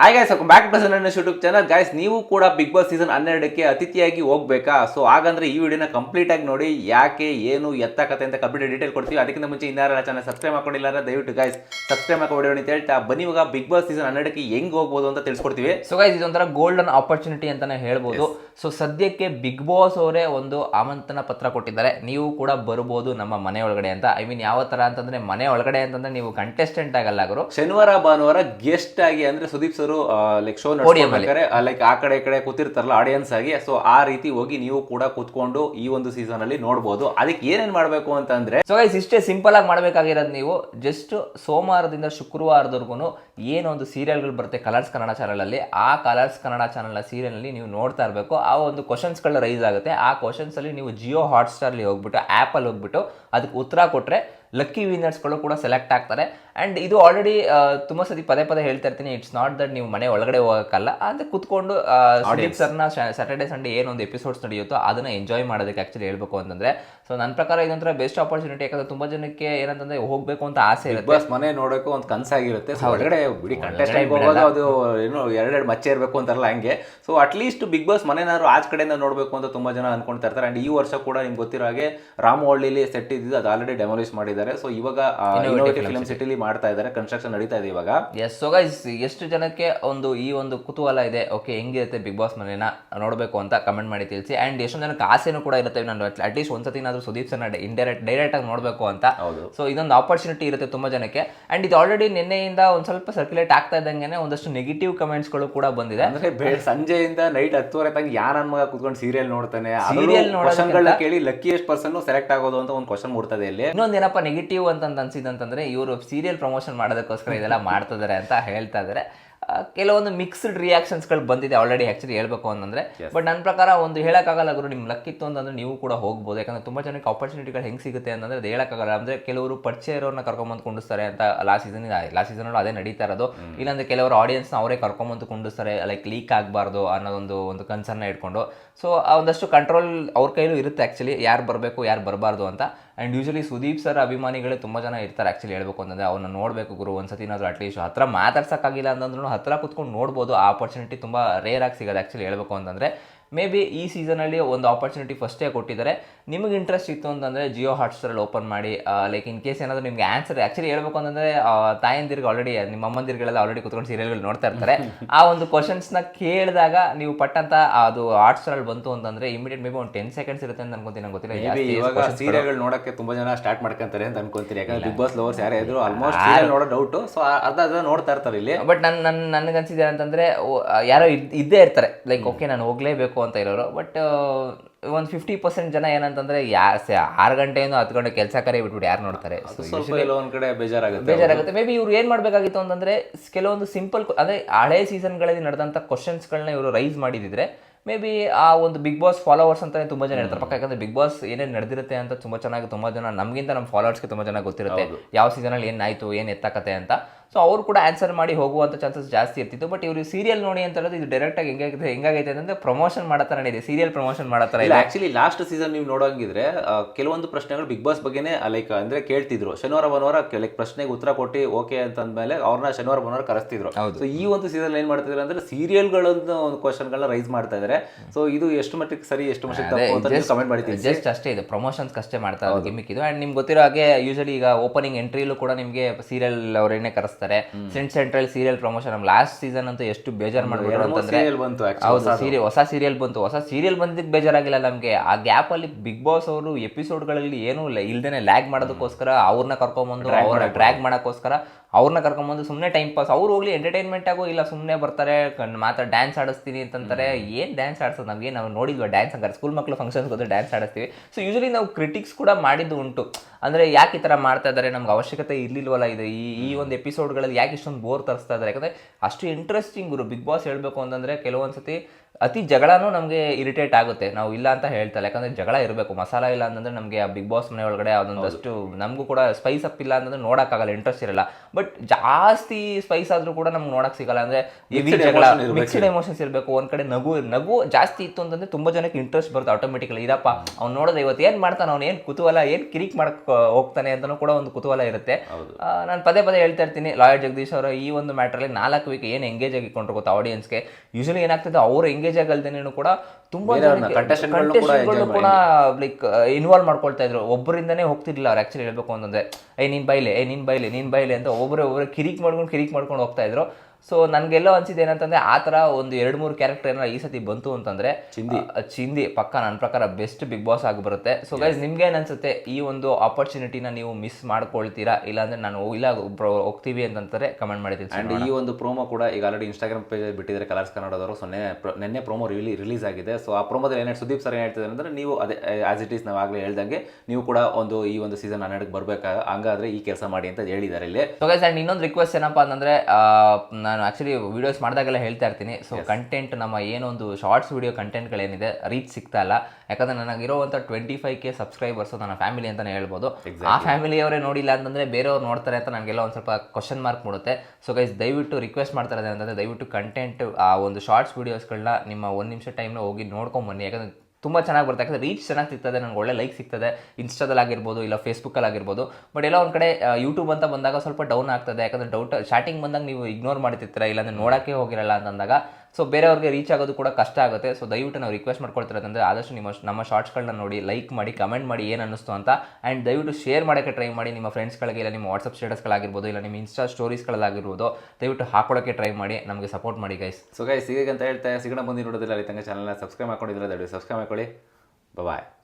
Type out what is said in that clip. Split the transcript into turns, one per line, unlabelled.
Hi guys welcome back to ನನ್ನ YouTube channel guys ನೀವು ಕೂಡ ಬಿಗ್ ಬಾಸ್ ಸೀಸನ್ ಹನ್ನೆರಡಕ್ಕೆ ಅತಿಥಿಯಾಗಿ ಹೋಗ್ಬೇಕಾ? ಸೊ ಹಾಗಂದ್ರೆ ಈ ವಿಡಿಯೋನ ಕಂಪ್ಲೀಟ್ ಆಗಿ ನೋಡಿ ಯಾಕೆ ಏನು ಎತ್ತ ಕತೆ ಅಂತ ಕಂಪ್ಲೀಟ್ ಡೀಟೇಲ್ ಕೊಡ್ತೀವಿ. ಅದಕ್ಕಿಂತ ಮುಂಚೆ ಇನ್ನಾರ ಚಾನಲ್ ಸಬ್ಸ್ಕ್ರೈಬ್ ಮಾಡ್ಕೊಂಡಿಲ್ಲ ಅಂದ್ರೆ ದಯವಿಟ್ಟು ಗೈಸ್ ಸಬ್ಸ್ಕ್ರೈಬ್ ಮಾಡ್ಕೊಂಡು ಅಂತ ಹೇಳ್ತಾ ಬನ್ನಿ ಇವಾಗ ಬಿಗ್ ಬಾಸ್ ಸೀಸನ್ ಹನ್ನೆರಡಕ್ಕೆ ಹೆಂಗ್ ಹೋಗ್ಬೋದು ಅಂತ ತಿಳಿಸ್ಕೊಡ್ತೀವಿ.
ಸೊ ಗೈಸ್ ಇದೊಂಥರ ಗೋಲ್ಡನ್ ಆಪರ್ಚುನಿಟಿ ಅಂತಾನೆ ಹೇಳ್ಬೋದು. ಸೊ ಸದ್ಯಕ್ಕೆ ಬಿಗ್ ಬಾಸ್ ಅವರೇ ಒಂದು ಆಮಂತ್ರಣ ಪತ್ರ ಕೊಟ್ಟಿದ್ದಾರೆ. ನೀವು ಕೂಡ ಬರ್ಬೋದು ನಮ್ಮ ಮನೆ ಒಳಗಡೆ ಅಂತ. ಐ ಮೀನ್ ಯಾವ ತರ ಅಂತಂದ್ರೆ ಮನೆ ಒಳಗಡೆ ಅಂತಂದ್ರೆ ನೀವು ಕಂಟೆಸ್ಟೆಂಟ್ ಆಗಲ್ಲ ಗುರು.
ಶನಿವಾರ ಭಾನುವಾರ ಗೆಸ್ಟ್ ಆಗಿ ಅಂದ್ರೆ ಸುದೀಪ್ ಸರ್ ಲೈಕ್ ಶೋ
ಅಲ್ಲಿ.
ಲೈಕ್ ಆ ಕಡೆ ಈ ಕಡೆ ಕೂತಿರ್ತಾರಲ್ಲ ಆಡಿಯನ್ಸ್ ಆಗಿ ಸೊ ಆ ರೀತಿ ಹೋಗಿ ನೀವು ಕೂಡ ಕೂತ್ಕೊಂಡು ಈ ಒಂದು ಸೀಸನ್ ಅಲ್ಲಿ ನೋಡಬಹುದು ಅದಕ್ಕೆ ಏನೇನ್ ಮಾಡಬೇಕು ಅಂತಂದ್ರೆ
ಸೊ ಗೈಸ್ ಇಷ್ಟೇ ಸಿಂಪಲ್ ಆಗಿ ಮಾಡಬೇಕಾಗಿರೋದು ನೀವು ಜಸ್ಟ್ ಸೋಮವಾರದಿಂದ ಶುಕ್ರವಾರದವರೆಗೂ ಏನೋ ಒಂದು ಸೀರಿಯಲ್ಗಳು ಬರುತ್ತೆ ಕಲರ್ಸ್ ಕನ್ನಡ ಚಾನಲಲ್ಲಿ ಆ ಕಲರ್ಸ್ ಕನ್ನಡ ಚಾನಲ್ ಸೀರಿಯಲ್ನಲ್ಲಿ ನೀವು ನೋಡ್ತಾ ಇರಬೇಕು. ಆ ಒಂದು ಕ್ವಶನ್ಸ್ಗಳು ರೈಸ್ ಆಗುತ್ತೆ. ಆ ಕ್ವಶನ್ಸಲ್ಲಿ ನೀವು ಜಿಯೋ ಹಾಟ್ಸ್ಟಾರ್ಲಿ ಹೋಗ್ಬಿಟ್ಟು ಆ್ಯಪಲ್ಲಿ ಹೋಗ್ಬಿಟ್ಟು ಅದಕ್ಕೆ ಉತ್ತರ ಕೊಟ್ಟರೆ ಲಕ್ಕಿ ವಿನ್ನರ್ಸ್ಗಳು ಕೂಡ ಸೆಲೆಕ್ಟ್ ಆಗ್ತಾರೆ. ಆ್ಯಂಡ್ ಇದು ಆಲ್ರೆಡಿ ತುಂಬ ಸತಿ ಪದೇ ಪದೇ ಹೇಳ್ತಾ ಇರ್ತೀನಿ ಇಟ್ಸ್ ನಾಟ್ ದಟ್ ನೀವು ಮನೆ ಒಳಗಡೆ ಹೋಗೋಕ್ಕಲ್ಲ. ಅಂದ್ರೆ ಕುತ್ಕೊಂಡು ಸುದೀಪ್ ಸರ್ನ ಸ್ಯಾಟರ್ಡೆ ಸಂಡೇ ಏನೊಂದು ಎಪಿಸೋಡ್ಸ್ ನಡೆಯುತ್ತೋ ಅದನ್ನ ಎಂಜಾಯ್ ಮಾಡೋದಕ್ಕೆ ಆ್ಯಕ್ಚುಲಿ ಹೇಳ್ಬೇಕು ಅಂತಂದ್ರೆ. ಸೊ ನನ್ನ ಪ್ರಕಾರ ಇದೊಂಥರ ಬೆಸ್ಟ್ ಆಪರ್ಚುನಿಟಿ ಯಾಕಂದ್ರೆ ತುಂಬ ಜನಕ್ಕೆ ಏನಂತಂದ್ರೆ ಹೋಗಬೇಕು ಅಂತ ಆಸೆ ಇರುತ್ತೆ.
ಬಾಸ್ ಮನೆ ನೋಡೋಕೆ ಒಂದು ಕನಸಾಗಿರುತ್ತೆ. ಸೊ ಹೊರಗಡೆ ಬಿಡಿ ಕಂಟೆಸ್ಟೆಂಟ್ ಹೋಗೋದು ಅದು ಏನು ಎರಡೆರಡು ಮಚ್ಚೆ ಇರಬೇಕು ಅಂತಾರಲ್ಲ ಹಂಗೆ. So at least Bigg Boss ಮನೆನಾದ್ರು ಆಚ ಕಡೆಯಿಂದ ನೋಡಬೇಕು ಅಂತ ತುಂಬಾ ಜನ ಅನ್ಕೊಂತಾ ಇರ್ತಾರೆ. ಆ್ಯಂಡ್ ಈ ವರ್ಷ ಕೂಡ ನಿಮ್ಗೆ ಗೊತ್ತಿರೋ ಹಾಗೆ ರಾಮವಳ್ಳಿಲಿ ಸೆಟ್ ಇದ್ದಿದ್ದು ಅದು ಆಲ್ರೆಡಿ ಡೆಮಾಲಿಷ್ ಮಾಡಿದ್ದಾರೆ. ಸೊ ಇವಾಗ ಇನ್ನೋವೇಟಿವ್ ಫಿಲ್ಮ್ ಸಿಟಿಲಿ ಮಾಡ್ತಾ ಇದ್ದಾರೆ. ಕನ್ಸ್ಟ್ರಕ್ಷನ್ ನಡೀತಾ ಇದೆ ಇವಾಗ.
ಎಸ್ ಸೊ ಗೈಸ್ ಎಷ್ಟು ಜನಕ್ಕೆ ಒಂದು ಈ ಒಂದು ಕುತೂಹಲ ಇದೆ? ಓಕೆ ಹೆಂಗಿರುತ್ತೆ ಬಿಗ್ ಬಾಸ್ ಮನೇನ? ನೋಡಬೇಕು ಅಂತ ಕಮೆಂಟ್ ಮಾಡಿ ತಿಳಿಸಿ. ಆ್ಯಂಡ್ ಎಷ್ಟೊಂದು ಜನಕ್ಕೆ ಆಸೆನೂ ಕೂಡ ಇರುತ್ತೆ. ನಾನು ಅಟ್ಲೀಸ್ಟ್ ಒಂದ್ಸತಿನಾದ್ರೂ ಸುದೀಪ್ ಸರ್ನ ಇಂಡೈರೆಕ್ಟ್ ಡೈರೆಕ್ಟ್ ಆಗಿ ನೋಡಬೇಕು ಅಂತ.
ಹೌದು.
ಸೊ ಇದೊಂದು ಆಪರ್ಚುನಿಟಿ ಇರುತ್ತೆ ತುಂಬ ಜನಕ್ಕೆ. ಆ್ಯಂಡ್ ಇದು ಆಲ್ರೆಡಿ ನಿನ್ನೆಯಿಂದ ಒಂದು ಸ್ವಲ್ಪ ಸರ್ಕ್ಯುಲೇಟ್ ಆಗ್ತಾ ಇದ್ದಂಗೆ ಒಂದಷ್ಟು ನೆಗೆಟಿವ್ ಕಮೆಂಟ್ಸ್ಗಳು ಕೂಡ ಬಂದಿದೆ.
ಅಂದ್ರೆ ಸಂಜೆಯಿಂದ ನೈಟ್ ಹತ್ತುವರೆ ತನಕ ಯಾರ ನನ್ನ ಮಗ ಕುತ್ಕೊಂಡು ಸೀರಿಯಲ್ ನೋಡ್ತಾನೆ?
ಸೀರಿಯಲ್
ಕ್ವಶನ್ಗಳನ್ನ ಕೇಳಿ ಲಕ್ಕಿಯಸ್ಟ್ ಪರ್ಸನ್ ಸೆಲೆಕ್ಟ್ ಆಗೋದು ಅಂತ ಒಂದು ಕ್ವಶನ್ ಮೂಡ್ತದೆ ಇಲ್ಲಿ.
ಇನ್ನೊಂದು ಏನಪ್ಪ ನೆಗೆಟಿವ್ ಅಂತ ಅನ್ಸಿದಂತಂದ್ರೆ ಇವರು ಸೀರಿಯಲ್ ಪ್ರಮೋಷನ್ ಮಾಡೋದಕ್ಕೋಸ್ಕರ ಇದೆಲ್ಲ ಮಾಡ್ತಿದ್ದಾರೆ ಅಂತ ಹೇಳ್ತಾ ಇದ್ದಾರೆ ಆ, ಕೆಲವೊಂದು ಮಿಕ್ಸ್ಡ್ ರಿಯಾಕ್ಷನ್ಸ್ಗಳು ಬಂದಿದೆ ಆಲ್ರೆಡಿ ಆ್ಯಕ್ಚುಲಿ ಹೇಳ್ಬೇಕು ಅಂತಂದ್ರೆ. ಬಟ್ ನನ್ನ ಪ್ರಕಾರ ಒಂದು ಹೇಳೋಕ್ಕಾಗಲ್ಲ ಗುರು ನಿಮ್ಗೆ ಲಕ್ಕಿತ್ತು ಅಂತಂದ್ರೆ ನೀವು ಕೂಡ ಹೋಗ್ಬೋದು. ಯಾಕಂದ್ರೆ ತುಂಬ ಜನಕ್ಕೆ ಆಪರ್ಚುನಿಟಿಗಳು ಹೆಂಗೆ ಸಿಗುತ್ತೆ ಅಂತಂದ್ರೆ ಅದು ಹೇಳೋಕ್ಕಾಗಲ್ಲ. ಅಂದ್ರೆ ಕೆಲವರು ಪರಿಚಯ ಇರೋರನ್ನ ಕರ್ಕೊಂಬಂದು ಕುಂಡಿಸ್ತಾರೆ ಅಂತ ಲಾಸ್ಟ್ ಸೀಸನ್ ಲಾಸ್ಟ್ ಸೀಸನ್ ಅದೇ ನಡೀತಾ ಇರೋದು. ಇಲ್ಲಾಂದ್ರೆ ಕೆಲವರು ಆಡಿಯನ್ಸ್ನ ಅವರೇ ಕರ್ಕೊಂಬಂದು ಕುಂಡಿಸ್ತಾರೆ ಲೈಕ್ ಲೀಕ್ ಆಗಬಾರ್ದು ಅನ್ನೋದೊಂದು ಒಂದು ಕನ್ಸರ್ನ ಇಟ್ಕೊಂಡು. ಸೊ ಒಂದಷ್ಟು ಕಂಟ್ರೋಲ್ ಅವ್ರ ಕೈಲೂ ಇರುತ್ತೆ ಆ್ಯಕ್ಚುಲಿ ಯಾರು ಬರಬೇಕು ಯಾರು ಬರಬಾರ್ದು ಅಂತ. ಆ್ಯಂಡ್ ಯೂಶಲಿ ಸುದೀಪ್ ಸರ್ ಅಭಿಮಾನಿಗಳೇ ತುಂಬ ಜನ ಇರ್ತಾರೆ ಆ್ಯಕ್ಚುಲಿ ಹೇಳ್ಬೇಕು ಅಂತಂದರೆ ಅವ್ರನ್ನ ನೋಡಬೇಕು ಗುರು ಒಂದ್ಸತಿನಾದ್ರೂ ಅಟ್ಲೀಸ್ಟ್ ಹತ್ರ ಮಾತಾಡ್ಸೋಕ್ಕಾಗಿಲ್ಲ ಅಂತಂದ್ರೂ ಹತ್ರ ಕುತ್ಕೊಂಡು ನೋಡ್ಬೋದು, ಆ ಆಪರ್ಚುನಿಟಿ ತುಂಬ ರೇರ್ ಆಗಿ ಸಿಗೋದು ಆ್ಯಕ್ಚುಲಿ ಹೇಳ್ಬೇಕು ಅಂತಂದ್ರೆ. ಮೇ ಬಿ ಈ ಸೀಸನಲ್ಲಿ ಒಂದು ಆಪರ್ಚುನಿಟಿ ಫಸ್ಟೇ ಕೊಟ್ಟಿದ್ದಾರೆ. ನಿಮಗೆ ಇಂಟ್ರೆಸ್ಟ್ ಇತ್ತು ಅಂತಂದರೆ ಜಿಯೋ ಹಾಟ್ಸ್ಟಾರಲ್ಲಿ ಓಪನ್ ಮಾಡಿ ಲೈಕ್ ಇನ್ ಕೇಸ್ ಏನಾದರೂ ನಿಮಗೆ ಆನ್ಸರ್ ಆ್ಯಕ್ಚುಲಿ ಹೇಳ್ಬೇಕು ಅಂತಂದರೆ ತಾಯಂದಿರಿಗೆ ಆಲ್ರೆಡಿ ನಿಮ್ಮ ಅಮ್ಮಂದಿರಿಗಳೆಲ್ಲ ಆಲ್ರೆಡಿ ಕುತ್ಕೊಂಡು ಸೀರಿಯಲ್ಗಳು ನೋಡ್ತಾ ಇರ್ತಾರೆ. ಆ ಒಂದು ಕ್ವಶನ್ಸ್ನ ಕೇಳಿದಾಗ ನೀವು ಪಟ್ಟಂತ ಅದು ಹಾಟ್ಸ್ಟಾರಲ್ಲಿ ಬಂತು ಅಂತಂದರೆ ಇಮಿಡಿಯೇಟ್ ಮೇ ಬಿ ಒಂದು ಟೆನ್ ಸೆಕೆಂಡ್ಸ್ ಇರುತ್ತೆ ಅಂತ ಅನ್ಕೊಂತೀನಿ ಗೊತ್ತಿಲ್ಲ.
ಸೀರಿಯಲ್ಗಳು ನೋಡಕ್ಕೆ ತುಂಬಾ ಜನ ಸ್ಟಾರ್ಟ್ ಮಾಡ್ಕೊಂತಾರೆ ಅಂತ ಅನ್ಕೊಂತೀನಿ. ಯಾಕಂದ್ರೆ ಬಿಗ್ ಬಾಸ್ ಲವರ್ಸ್ ಯಾರೇ ಇದ್ರು ಆಲ್ಮೋಸ್ಟ್ ಸೀರಿಯಲ್ ನೋಡೋ ಡೌಟ್ ಸೊ ಅರ್ಧ ಅರ್ಧ ನೋಡ್ತಾ ಇರ್ತಾರೆ ಇಲ್ಲಿ.
ಬಟ್ ನನ್ನ ನನ್ನ ನನಗನ್ಸಿದೆ ಅಂತಂದರೆ ಯಾರೋ ಇದ್- ಇದ್ದೇ ಇರ್ತಾರೆ. ಲೈಕ್ ಓಕೆ ನಾನು ಹೋಗಲೇಬೇಕು ಅಂತ ಇರೋರು. ಬಟ್ ಒಂದು ಫಿಫ್ಟಿ ಪರ್ಸೆಂಟ್ ಜನ ಏನಂತಂದ್ರೆ ಯಾ ಆರು ಗಂಟೆಯಿಂದ ಹತ್ತು ಗಂಟೆ ಕೆಲಸ ಕರೆ ಬಿಟ್ಬಿಟ್ಟು ಯಾರು ನೋಡ್ತಾರೆ?
ಕಡೆ ಬೇಜಾರಾಗುತ್ತೆ
ಬೇಜಾರಾಗುತ್ತೆ. ಮೇ ಬಿ ಇವ್ರು ಏನು ಮಾಡಬೇಕಾಗಿತ್ತು ಅಂತಂದ್ರೆ ಕೆಲವೊಂದು ಸಿಂಪಲ್ ಅಂದರೆ ಹಳೆ ಸೀಸನ್ಗಳಲ್ಲಿ ನಡೆದಂಥ ಕ್ವಶನ್ಸ್ಗಳನ್ನ ಇವರು ರೈಸ್ ಮಾಡಿದಿದ್ರೆ ಮೇ ಬಿ ಆ ಒಂದು ಬಿಗ್ ಬಾಸ್ ಫಾಲೋವರ್ಸ್ ಅಂತಲೇ ತುಂಬ ಜನ ಇರ್ತಾರೆ. ಪಕ್ಕ ಯಾಕಂದ್ರೆ ಬಿಗ್ ಬಾಸ್ ಏನೇನು ನಡೆದಿರುತ್ತೆ ಅಂತ ತುಂಬ ಚೆನ್ನಾಗಿ ತುಂಬ ಜನ ನಮಗಿಂತ ನಮ್ಮ ಫಾಲೋವರ್ಸ್ಗೆ ತುಂಬ ಜನ ಗೊತ್ತಿರುತ್ತೆ. ಯಾವ ಸೀಸನಲ್ಲಿ ಏನಾಯ್ತು ಏನು ಎತ್ತಕತೆ ಅಂತ. ಸೊ ಅವರು ಕೂಡ ಆನ್ಸರ್ ಮಾಡಿ ಹೋಗುವಂಥ ಚಾನ್ಸಸ್ ಜಾಸ್ತಿ ಇರ್ತಿತ್ತು. ಬಟ್ ಇವರು ಸೀರಿಯಲ್ ನೋಡಿ ಅಂತ ಹೇಳೋದು ಇದು ಡೈರೆಕ್ಟಾಗಿ ಹೆಂಗಾಗಿದೆ ಹೆಂಗಾಗೈತೆ ಅಂತಂದ್ರೆ ಪ್ರಮೋಷನ್ ಮಾಡೋ ಥರ ಇದೆ. ಸೀರಿಯಲ್ ಪ್ರಮೋಷನ್ ಮಾಡೋ ಥರ
ಇಲ್ಲ
ಇದೆ.
ಆಕ್ಚುಲಿ ಲಾಸ್ಟ್ ಸೀಸನ್ ನೀವು ನೋಡೋಂಗಿದ್ರೆ ಕೆಲವೊಂದು ಪ್ರಶ್ನೆಗಳು ಬಿಗ್ ಬಾಸ್ ಬಗ್ಗೆನೇ ಲೈಕ್ ಅಂದರೆ ಕೇಳ್ತಿದ್ರು. ಶನಿವಾರ ಭಾನುವಾರ ಲೈಕ್ ಪ್ರಶ್ನೆಗೆ ಉತ್ತರ ಕೊಟ್ಟು ಓಕೆ ಅಂತಂದ್ಮೇಲೆ ಅವ್ರನ್ನ ಶನಿವಾರ ಭಾನುವಾರ ಕರೆಸ್ತಿದ್ರು. ಸೊ ಈ ಒಂದು ಸೀಸನ್ ಏನು ಮಾಡ್ತಿದ್ರು ಅಂದ್ರೆ ಸೀರಿಯಲ್ಗಳನ್ನು ಒಂದು ಕ್ವಶನ್ಗಳನ್ನ ರೈಸ್ ಮಾಡ್ತಾ ಇದ್ದಾರೆ ಸೊ ಇದು ಎಷ್ಟು ಮಟ್ಟಿಗೆ ಸರಿ ಎಷ್ಟು ಮಟ್ಟಿಗೆ ಅಂತ ಕಮೆಂಟ್ ಮಾಡ್ತೀವಿ
ಜಸ್ಟ್ ಅಷ್ಟೇ ಇದೆ. ಪ್ರಮೋಷನ್ಸ್ ಅಷ್ಟೇ ಮಾಡ್ತಾ ಇರೋದು ಗಿಮಿಕ್ ಇದು. ಆ್ಯಂಡ್ ನಿಮ್ಗೆ ಗೊತ್ತಿರೋ ಹಾಗೆ ಯೂಶಲಿ ಈಗ ಓಪನಿಂಗ್ ಎಂಟ್ರಿಲೂ ಕೂಡ ನಿಮಗೆ ಸೀರಿಯಲ್ ಅವರೇನೆ ಕರೆಸ್ತಾರೆ ಸೆಂಟ್ ಸೆಂಟ್ರಲ್ ಸೀರಿಯಲ್ ಪ್ರಮೋಷನ್ ನಮ್ಮ ಲಾಸ್ಟ್ ಸೀಸನ್ ಅಂತೂ ಎಷ್ಟು ಬೇಜಾರು ಮಾಡ್ಬೋದು ಅಂತಂದ್ರೆ. ಹೌದು ಸೀರಿಯಲ್ ಹೊಸ ಸೀರಿಯಲ್ ಬಂತು. ಹೊಸ ಸೀರಿಯಲ್ ಬಂದಿದ್ದಕ್ಕೆ ಬೇಜಾರಾಗಿಲ್ಲ ನಮಗೆ. ಆ ಗ್ಯಾಪ್ ಅಲ್ಲಿ ಬಿಗ್ ಬಾಸ್ ಅವರು ಎಪಿಸೋಡ್ಗಳಲ್ಲಿ ಏನು ಇಲ್ದೇನೆ ಲ್ಯಾಗ್ ಮಾಡೋದಕ್ಕೋಸ್ಕರ ಅವ್ರನ್ನ ಕರ್ಕೊಂಬಂದು ಅವ್ರನ್ನ ಡ್ರ್ಯಾಗ್ ಮಾಡೋಕ್ಕೋಸ್ಕರ ಅವ್ರನ್ನ ಕರ್ಕೊಂಬಂದು ಸುಮ್ಮನೆ ಟೈಮ್ ಪಾಸ್ ಅವ್ರು ಹೋಗ್ಲಿ ಎಂಟರ್ಟೈನ್ಮೆಂಟ್ ಆಗೋ ಇಲ್ಲ ಸುಮ್ಮನೆ ಬರ್ತಾರೆ ಮಾತ್ರ ಡ್ಯಾನ್ಸ್ ಆಡಿಸ್ತೀನಿ ಅಂತಂತಾರೆ. ಏನು ಡ್ಯಾನ್ಸ್ ಆಡಿಸೋದು ನಮಗೆ? ನಾವು ನೋಡಿದ್ವಿ ಡ್ಯಾನ್ಸ್ ಹಂಗಾರೆ? ಸ್ಕೂಲ್ ಮಕ್ಕಳು ಫಂಕ್ಷನ್ಸ್ ಹೋದ್ರೆ ಡ್ಯಾನ್ಸ್ ಆಡಿಸ್ತೀವಿ. ಸೊ ಯೂಶಲಿ ನಾವು ಕ್ರಿಟಿಕ್ಸ್ ಕೂಡ ಮಾಡಿದ್ದು ಉಂಟು. ಅಂದರೆ ಯಾಕೆ ಈ ಥರ ಮಾಡ್ತಾ ಇದ್ದಾರೆ ನಮ್ಗೆ ಅವಶ್ಯಕತೆ ಇರಲಿಲ್ವಲ್ಲ ಇದು? ಈ ಈ ಒಂದು ಎಪಿಸೋಡ್ಗಳಲ್ಲಿ ಯಾಕೆ ಇಷ್ಟೊಂದು ಬೋರ್ ತರಿಸ್ತಾ ಇದ್ದಾರೆ ಯಾಕಂದರೆ ಅಷ್ಟು ಇಂಟ್ರೆಸ್ಟಿಂಗ್ ಗುರು. ಬಿಗ್ ಬಾಸ್ ಹೇಳಬೇಕು ಅಂತಂದರೆ ಕೆಲವೊಂದು ಸತಿ ಅತಿ ಜಗಳನೂ ನಮಗೆ ಇರಿಟೇಟ್ ಆಗುತ್ತೆ. ನಾವು ಇಲ್ಲ ಅಂತ ಹೇಳ್ತಾರೆ. ಯಾಕಂದ್ರೆ ಜಗಳ ಇರಬೇಕು. ಮಸಾಲ ಇಲ್ಲ ಅಂತಂದ್ರೆ ನಮಗೆ ಆ ಬಿಗ್ ಬಾಸ್ ಮನೆ ಒಳಗಡೆ ಅದೊಂದಷ್ಟು ನಮಗೂ ಕೂಡ ಸ್ಪೈಸ್ ಅಪ್ ಇಲ್ಲ ಅಂತಂದ್ರೆ ನೋಡೋಕ್ಕಾಗಲ್ಲ ಇಂಟ್ರೆಸ್ಟ್ ಇರಲ್ಲ. ಬಟ್ ಜಾಸ್ತಿ ಸ್ಪೈಸ್ ಆದ್ರೂ ಕೂಡ ನಮ್ಗೆ ನೋಡಕ್ ಸಿಗಲ್ಲ. ಅಂದ್ರೆ ಹೆವಿ ಜಗಳ. ಮಿಕ್ಸ್ಡ್ ಎಮೋಷನ್ಸ್ ಇರಬೇಕು. ಒಂದ್ ಕಡೆ ನಗು ನಗು ಜಾಸ್ತಿ ಇತ್ತು ಅಂತಂದ್ರೆ ತುಂಬಾ ಜನಕ್ಕೆ ಇಂಟ್ರೆಸ್ಟ್ ಬರುತ್ತೆ ಆಟೋಮೆಟಿಕಲಿ ಇದಪ್ಪ ಅವ್ನು ನೋಡೋದು ಇವತ್ತು ಏನು ಮಾಡ್ತಾನೆ? ಅವ್ನು ಏನು ಕುತೂಹಲ ಏನು ಕಿರಿಕ್ ಮಾಡಕ್ ಹೋಗ್ತಾನೆ ಅಂತಾನೂ ಕೂಡ ಒಂದು ಕುತೂಹಲ ಇರುತ್ತೆ. ನಾನು ಪದೇ ಪದೇ ಹೇಳ್ತಾ ಇರ್ತೀನಿ. ಲಾಯರ್ ಜಗದೀಶ್ ಅವರ ಈ ಒಂದು ಮ್ಯಾಟ್ರಲ್ಲಿ ನಾಲ್ಕು ವೀಕ್ ಏನು ಎಂಗೇಜ್ ಆಗಿ ಆಗಿಕೊಂಡ್ರು ಗೊತ್ತಾ ಆಡಿಯನ್ಸ್ಗೆ ಯೂಶಲಿ ಏನಾಗ್ತದೆ ಅವ್ರು ಎಂಗೇಜ್ ಆಗಲ್ದೇನೇನು ಕೂಡ ತುಂಬಾ
ಕೂಡ
ಲೈಕ್ ಇನ್ವಾಲ್ವ್ ಮಾಡ್ಕೊಳ್ತಾ ಇದ್ರು. ಒಬ್ಬರಿಂದನೇ ಹೋಗ್ತಿರ್ಲಿಲ್ಲ ಅವ್ರು ಆಕ್ಚುಲಿ ಹೇಳ್ಬೇಕು ಅಂತಂದ್ರೆ ಏ ನೀನ್ ಬೈಲೆ ಏ ನೀನ್ ಬೈಲೆ ನೀನ್ ಬೈಲೆ ಅಂತ ಒಬ್ಬರೇ ಒಬ್ಬರೇ ಕಿರಿಕ್ ಮಾಡ್ಕೊಂಡು ಕಿರಿಕ್ ಮಾಡ್ಕೊಂಡು ಹೋಗ್ತಾ ಇದ್ರು. ಸೊ ನನಗೆಲ್ಲೋ ಅನ್ಸಿದೆ ಏನಂತಂದ್ರೆ ಆ ಥರ ಒಂದು ಎರಡು ಮೂರು ಕ್ಯಾರೆಕ್ಟರ್ ಏನಾರ ಈ ಸತಿ ಬಂತು ಅಂತಂದ್ರೆ
ಚಿಂದಿ.
ಚಿಂದಿ. ಪಕ್ಕ ನನ್ನ ಪ್ರಕಾರ ಬೆಸ್ಟ್ ಬಿಗ್ ಬಾಸ್ ಆಗಿ ಬರುತ್ತೆ ಸೊ ಗೈಸ್ ನಿಮ್ಗೆ ಏನನ್ಸುತ್ತೆ? ಅನ್ಸುತ್ತೆ ಈ ಒಂದು ಆಪರ್ಚುನಿಟಿನ ನೀವು ಮಿಸ್ ಮಾಡ್ಕೊಳ್ತೀರಾ? ಇಲ್ಲಾಂದ್ರೆ ನಾನು ಇಲ್ಲ ಹೋಗ್ತೀವಿ ಅಂತಂತಾರೆ ಕಮೆಂಟ್ ಮಾಡಿದ್ದೀನಿ
ಅಂಡ್ ಈ ಒಂದು ಪ್ರೋಮೋ ಕೂಡ ಈಗ ಆಲ್ರೆಡಿ ಇನ್ಸ್ಟಾಗ್ರಾಮ್ ಪೇಜ್ ಬಿಟ್ಟಿದ್ದಾರೆ ಕಲರ್ಸ್ ಕನ್ನಡದವರು ಸೊನ್ನೆ ನೆನ್ನೆ ಪ್ರ- ನೆನ್ನೆ ಪ್ರೋಮೋ ರಿಲಿ ರಿಲೀಸ್ ಆಗಿದೆ. ಸೊ ಆ ಪ್ರೋಮೋದಲ್ಲಿ ಏನೇ ಸುದೀಪ್ ಸರ್ ಏನು ಹೇಳ್ತಿದ್ದಾರೆ ಅಂದ್ರೆ ನೀವು ಅದೇ ಆಸ್ ಇಟ್ ಈಸ್ ನಾವು ಆಗಲೇ ಹೇಳ್ದಂಗೆ ನೀವು ಕೂಡ ಒಂದು ಈ ಒಂದು ಸೀಸನ್ ಹನ್ನೆರಡಕ್ಕೆ ಬರಬೇಕಾಗ ಹಂಗಾದ್ರೆ ಈ ಕೆಲಸ ಮಾಡಿ ಅಂತ ಹೇಳಿದ್ದಾರೆ ಇಲ್ಲಿ.
ಸೊ ಗೈಸ್ ಆ್ಯಂಡ್ ಇನ್ನೊಂದು ರಿಕ್ವೆಸ್ಟ್ ಏನಪ್ಪ ಅಂತಂದ್ರೆ ನಾನು ಆ್ಯಕ್ಚುಲಿ ವಿಡಿಯೋಸ್ ಮಾಡಿದಾಗೆಲ್ಲ ಹೇಳ್ತಾ ಇರ್ತೀನಿ. ಸೊ ಕಂಟೆಂಟ್ ನಮ್ಮ ಏನೊಂದು ಶಾರ್ಟ್ಸ್ ವಿಡಿಯೋ ಕಂಟೆಂಟ್ಗಳೇನಿದೆ ರೀಚ್ ಸಿಗ್ತಾ ಇಲ್ಲ. ಯಾಕಂದ್ರೆ ನನಗಿರುವಂಥ ಟ್ವೆಂಟಿ ಫೈವ್ ಕೆ ಸಬ್ಸ್ಕ್ರೈಬರ್ಸ್ ನನ್ನ ಫ್ಯಾಮಿಲಿ ಅಂತಲೇ ಹೇಳ್ಬೋದು. ಆ ಫ್ಯಾಮಿಲಿಯವರೇ ನೋಡಿಲ್ಲ ಅಂತಂದರೆ ಬೇರೆಯವ್ರು ನೋಡ್ತಾರೆ ಅಂತ ನನಗೆಲ್ಲ ಒಂದು ಸ್ವಲ್ಪ ಕ್ವಶನ್ ಮಾರ್ಕ್ ಮೂಡುತ್ತೆ. ಸೊ ಗೈಸ್ ದಯವಿಟ್ಟು ರಿಕ್ವೆಸ್ಟ್ ಮಾಡ್ತಾರೆ ಅಂತಂದರೆ ದಯವಿಟ್ಟು ಕಂಟೆಂಟ್ ಆ ಒಂದು ಶಾರ್ಟ್ಸ್ ವೀಡಿಯೋಸ್ಗಳನ್ನ ನಿಮ್ಮ ಒಂದು ನಿಮಿಷ ಟೈಮ್ನ ಹೋಗಿ ನೋಡ್ಕೊಂಡ್ ಬನ್ನಿ. ಯಾಕಂದ್ರೆ ತುಂಬ ಚೆನ್ನಾಗಿ ಬರುತ್ತೆ. ಯಾಕಂದರೆ ರೀಚ್ ಚೆನ್ನಾಗಿ ಸಿಗ್ತದೆ ನನಗೆ ಒಳ್ಳೆ ಲೈಕ್ ಸಿಗ್ತದೆ. ಇನ್ಸ್ಟಾದಲ್ಲಿ ಆಗಿರ್ಬೋದು, ಇಲ್ಲ ಫೇಸ್ಬುಕ್ಕಲ್ಲಿ ಆಗಿರ್ಬೋದು. ಬಟ್ ಎಲ್ಲ ಒಂದು ಕಡೆ ಯೂಟ್ಯೂಬ್ ಅಂತ ಬಂದಾಗ ಸ್ವಲ್ಪ ಡೌನ್ ಆಗ್ತದೆ. ಯಾಕಂದರೆ ಡೌಟ್ ಸ್ಟಾರ್ಟಿಂಗ್ ಬಂದಾಗ ನೀವು ಇಗ್ನೋರ್ ಮಾಡ್ತಿರ್ತೀರ, ಇಲ್ಲಾಂದರೆ ನೋಡೋಕ್ಕೆ ಹೋಗಿರಲ್ಲ ಅಂತಂದಾಗ ಸೊ ಬೇರೆಯವ್ರಿಗೆ ರೀಚ್ ಆಗೋದು ಕೂಡ ಕಷ್ಟ ಆಗುತ್ತೆ. ಸೊ ದಯವಿಟ್ಟು ನಾವು ರಿಕ್ವೆಸ್ಟ್ ಮಾಡ್ಕೊಳ್ತಿರೋದಂದ್ರೆ ಆದಷ್ಟು ನಿಮ್ಮ ನಮ್ಮ ಶಾರ್ಟ್ಸ್ಗಳನ್ನ ನೋಡಿ ಲೈಕ್ ಮಾಡಿ ಕಮೆಂಟ್ ಮಾಡಿ ಏನು ಅನ್ನಿಸ್ತು ಅಂತ. ಆ್ಯಂಡ್ ದಯವಿಟ್ಟು ಶೇರ್ ಮಾಡೋಕ್ಕೆ ಟ್ರೈ ಮಾಡಿ. ನಿಮ್ಮ ಫ್ರೆಂಡ್ಸ್ಗಳಿಗೆ ಇಲ್ಲ, ನಿಮ್ಮ ವಾಟ್ಸಪ್ ಸ್ಟೇಟಸ್ಗಳಾಗಿರ್ಬೋದು ಇಲ್ಲ, ನಿಮ್ಮ ಇನ್ಸ್ಟಾ ಸ್ಟೋರೀಸ್ಗಳಾಗಿರ್ಬೋದು ದಯವಿಟ್ಟು ಹಾಕೊಳ್ಳೋಕ್ಕೆ ಟ್ರೈ ಮಾಡಿ. ನಮಗೆ ಸಪೋರ್ಟ್ ಮಾಡಿ ಗೈಸ್
ಸೊ ಗೈಸ್ ಅಂತ ಹೇಳ್ತಾ ಸಿಗೋಣ. ಬಂದು ನೋಡೋದಿಲ್ಲ ಅಲ್ಲಿ ತನಕ ಚಾನಲ್ನ ಸಬ್ಸ್ಕ್ರೈಬ್ ಮಾಡ್ಕೊಂಡಿದ್ರೆ ದಯವಿಟ್ಟು ಸಬ್ಸ್ಕ್ರೈಬ್ ಮಾಡ್ಕೊಳ್ಳಿ. ಬಾಯ್